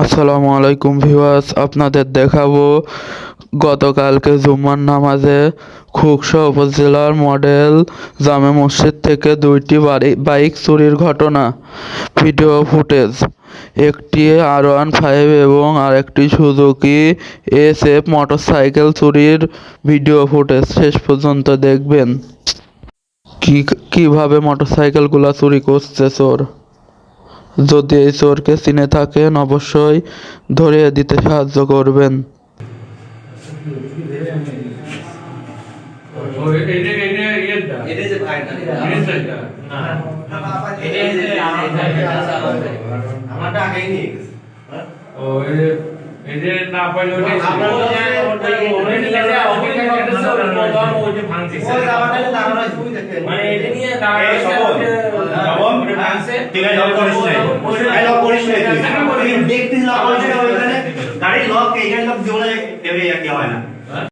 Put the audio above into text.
আসসালামু আলাইকুম ভিউয়ার্স, আপনাদের দেখাবো গতকালকে জুম্মার নামাজে খুকসা উপজেলার মডেল জামে মসজিদ থেকে দুইটি বাড়ি, বাইক চুরির ঘটনা, ভিডিও ফুটেজ, একটি আর ওয়ান ফাইভ এবং আরেকটি সুজুকি এস এফ মোটরসাইকেল চুরির ভিডিও ফুটেজ শেষ পর্যন্ত দেখবেন। কি, কীভাবে মোটরসাইকেলগুলো চুরি করছে চোর? যদি এই চোরকে চিনে থাকেন অবশ্যই ধরিয়ে দিতে সাহায্য করবেন। মানে ভাঙছে ঠিক আছে, লক করিস। এই লক করিস তুই। দেখতিস লক লক লক হয় না।